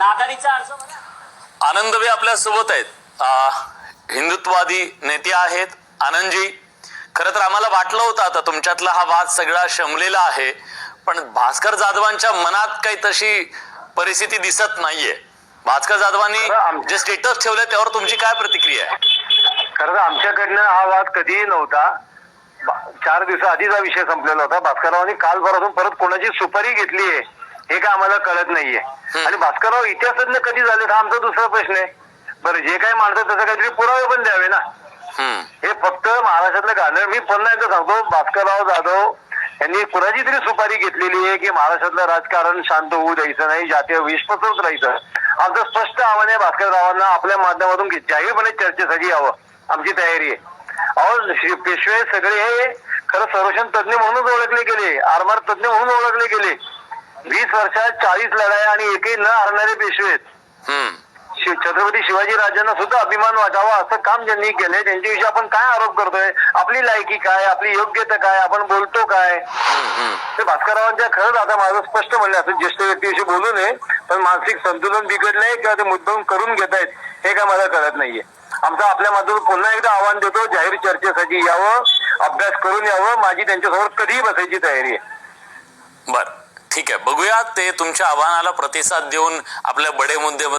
नादारीचा अर्ज बघा. आनंदवे आपल्यासोबत आहेत. आ, हिंदुत्ववादी नेते आहेत आनंदजी. खरं तर आम्हाला वाटलं होतं आता तुमच्यातला हा वाद सगळा शमलेला आहे पण भास्कर जाधवांच्या मनात काही तशी परिस्थिती दिसत नाहीये. भास्कर जाधवांनी जे स्टेटस ठेवलंय त्यावर तुमची काय प्रतिक्रिया आहे? खरं तर आमच्याकडनं हा वाद कधीही नव्हता. चार दिवसाआधीच हा विषय संपलेला होता. भास्कररावांनी काल परत कोणाची सुपारी घेतली आहे हे काय आम्हाला कळत नाहीये. आणि भास्करराव इतिहासातनं कधी झाले हा आमचा दुसरा प्रश्न आहे. बरं जे काही माणसं त्याचा काहीतरी पुरावे पण द्यावे ना. हे फक्त महाराष्ट्रातलं गाणं मी पुन्हा एकदा सांगतो भास्करराव जाधव यांनी कुणाची तरी सुपारी घेतलेली आहे की महाराष्ट्रातलं राजकारण शांत होऊ द्यायचं नाही जातीय विष पसरत राहायचं. आमचं स्पष्ट आव्हान आहे भास्कररावांना आपल्या माध्यमातून जाहीरपणे चर्चेसाठी यावं. आमची तयारी आहे. अहो पेशवे सगळे हे खरं संरक्षण तज्ञ म्हणूनच ओळखले गेले. आरमार तज्ञ म्हणून ओळखले गेले. वीस वर्षात चाळीस लढाया आणि एकही न हरणारे पेशवे आहेत छत्रपती शिवाजी राजांना सुद्धा अभिमान वाटावा असं काम ज्यांनी केलंय त्यांच्याविषयी आपण काय आरोप करतोय? आपली लायकी काय? आपली योग्यता काय? आपण बोलतो काय? ते भास्कररावांच्या खरंच आता माझं स्पष्ट म्हणलं असं ज्येष्ठ व्यक्तीविषयी बोलू नये पण मानसिक संतुलन बिघडलंय किंवा ते मुद्दाम करून घेत आहेत हे काय मला कळत नाहीये. आमचं आपल्या माध्यमातून पुन्हा एकदा आव्हान देतो जाहीर चर्चेसाठी यावं अभ्यास करून यावं माझी त्यांच्यासमोर कधीही बसायची तयारी आहे. बर. ठीक आहे बघूया ते तुमच्या आव्हानाला प्रतिसाद देऊन आपल्या बडे मुद्दे